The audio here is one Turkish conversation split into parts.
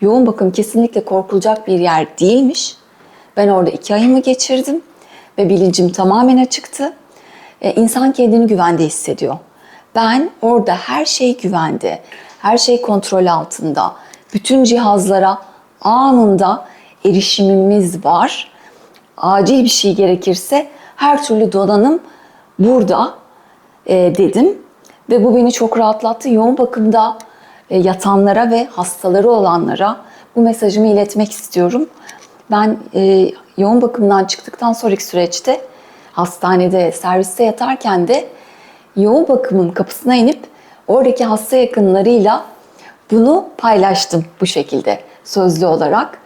yoğun bakım kesinlikle korkulacak bir yer değilmiş. Ben orada iki ayımı geçirdim ve bilincim tamamen açıktı. E, insan kendini güvende hissediyor. Ben orada her şey güvende, her şey kontrol altında. Bütün cihazlara anında erişimimiz var. Acil bir şey gerekirse her türlü donanım burada e, dedim. Ve bu beni çok rahatlattı. Yoğun bakımda yatanlara ve hastaları olanlara bu mesajımı iletmek istiyorum. Ben e, yoğun bakımdan çıktıktan sonraki süreçte hastanede, serviste yatarken de yoğun bakımın kapısına inip oradaki hasta yakınlarıyla bunu paylaştım bu şekilde sözlü olarak.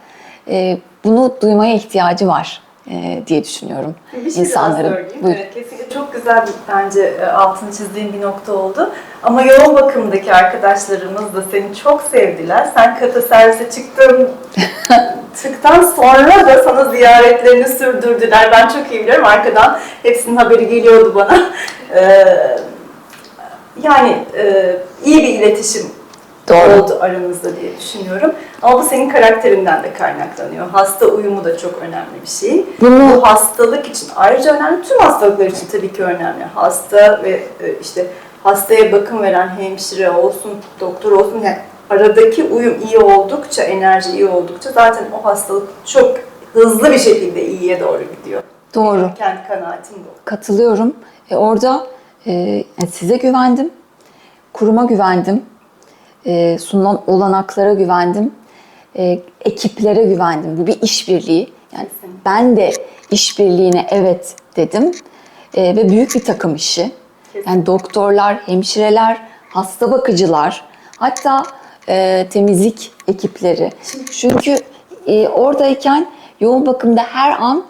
E, bunu duymaya ihtiyacı var e, diye düşünüyorum Bir şey insanların. daha. Buyur. Evet, kesinlikle çok güzel bir bence e, altını çizdiğim bir nokta oldu. Ama yoğun bakımdaki arkadaşlarımız da seni çok sevdiler. Sen kata servise çıktın, çıktıktan sonra da sana ziyaretlerini sürdürdüler. Ben çok iyi biliyorum. Arkadan hepsinin haberi geliyordu bana. Ee, yani e, iyi bir iletişim. Oldu aranızda diye düşünüyorum. Ama bu senin karakterinden de kaynaklanıyor. Hasta uyumu da çok önemli bir şey. Bunu- Bu hastalık için ayrıca önemli, tüm hastalıklar için tabii ki önemli. Hasta ve e, işte hastaya bakım veren hemşire olsun, doktor olsun yani aradaki uyum iyi oldukça, enerji iyi oldukça zaten o hastalık çok hızlı bir şekilde iyiye doğru gidiyor. Doğru. Kendi kanaatim bu. Katılıyorum. E, orada e, yani size güvendim, kuruma güvendim, e, sunulan olanaklara güvendim, e, ekiplere güvendim. Bu bir işbirliği. Yani ben de işbirliğine evet dedim E, ve büyük bir takım işi. Yani doktorlar, hemşireler, hasta bakıcılar, hatta e, temizlik ekipleri. Çünkü e, oradayken yoğun bakımda her an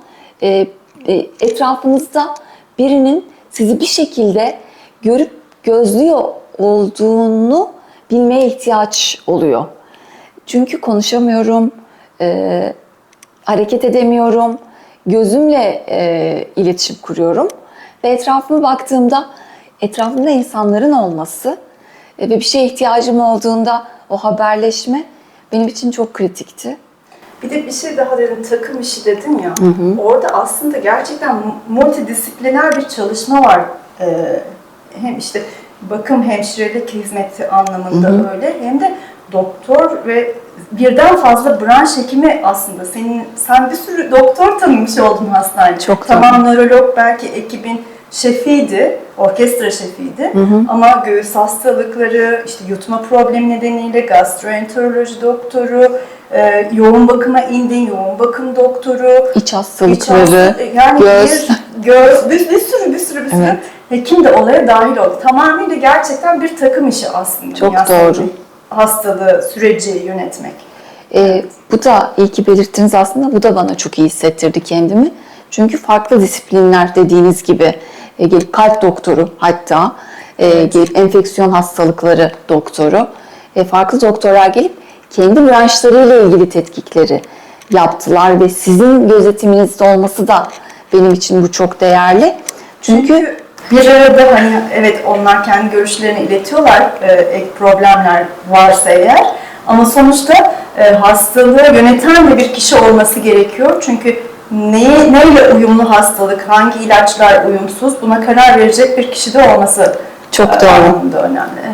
e, e, etrafınızda birinin sizi bir şekilde görüp gözlüyor olduğunu bilmeye ihtiyaç oluyor. Çünkü konuşamıyorum, e, hareket edemiyorum, gözümle e, iletişim kuruyorum ve etrafıma baktığımda etrafımda insanların olması e, ve bir şeye ihtiyacım olduğunda o haberleşme benim için çok kritikti. Bir de bir şey daha dedin, takım işi dedin ya. Orada aslında gerçekten multidisipliner bir çalışma var. Ee, hem işte bakım hemşirelik hizmeti anlamında öyle hem de doktor ve birden fazla branş hekimi aslında. Senin sen bir sürü doktor tanımış oldun hastanede. Çok tamam nörolog belki ekibin şefiydi, orkestra şefiydi. Ama göğüs hastalıkları, işte yutma problemi nedeniyle gastroenteroloji doktoru, e, yoğun bakıma indin, yoğun bakım doktoru, İç iç hastalıkları, hasta- yani göz. bir, göz, bir, bir sürü bir sürü bir sürü Evet. hekim de olaya dahil oldu. Tamamıyla gerçekten bir takım işi aslında. Çok Yani doğru. Hastalığı, süreci yönetmek. Ee, bu da iyi ki belirttiniz aslında. Bu da bana çok iyi hissettirdi kendimi. Çünkü farklı disiplinler dediğiniz gibi e, gelip kalp doktoru hatta e, gelip enfeksiyon hastalıkları doktoru e, farklı doktorlar gelip kendi branşlarıyla ilgili tetkikleri yaptılar ve sizin gözetiminizde olması da benim için bu çok değerli. Çünkü, bir arada hani evet onlar kendi görüşlerini iletiyorlar e, ek problemler varsa eğer ama sonuçta e, hastalığı yöneten de bir kişi olması gerekiyor. Çünkü neye, neyle uyumlu hastalık, hangi ilaçlar uyumsuz buna karar verecek bir kişi de olması Çok e, doğru. önemli.